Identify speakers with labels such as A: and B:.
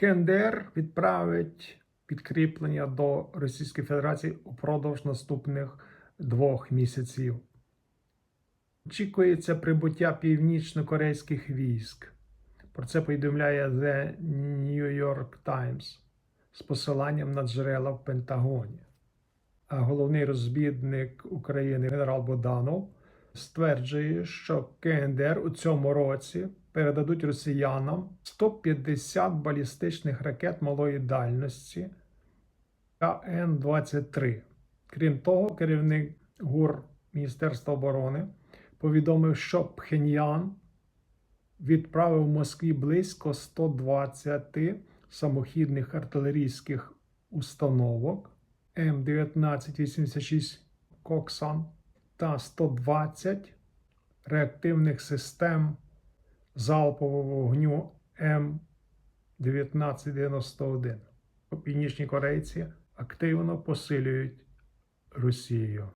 A: КНДР відправить підкріплення до Російської Федерації упродовж наступних двох місяців. Очікується прибуття північно-корейських військ. Про це повідомляє The New York Times з посиланням на джерела в Пентагоні. А головний розвідник України генерал Боданов стверджує, що КНДР у цьому році передадуть росіянам 150 балістичних ракет малої дальності КН-23. Крім того, керівник ГУР Міністерства оборони повідомив, що Пхеньян відправив в Москві близько 120 самохідних артилерійських установок М1986 Коксан та 120 реактивних систем залпового вогню М1991. Північні корейці активно посилюють Росію.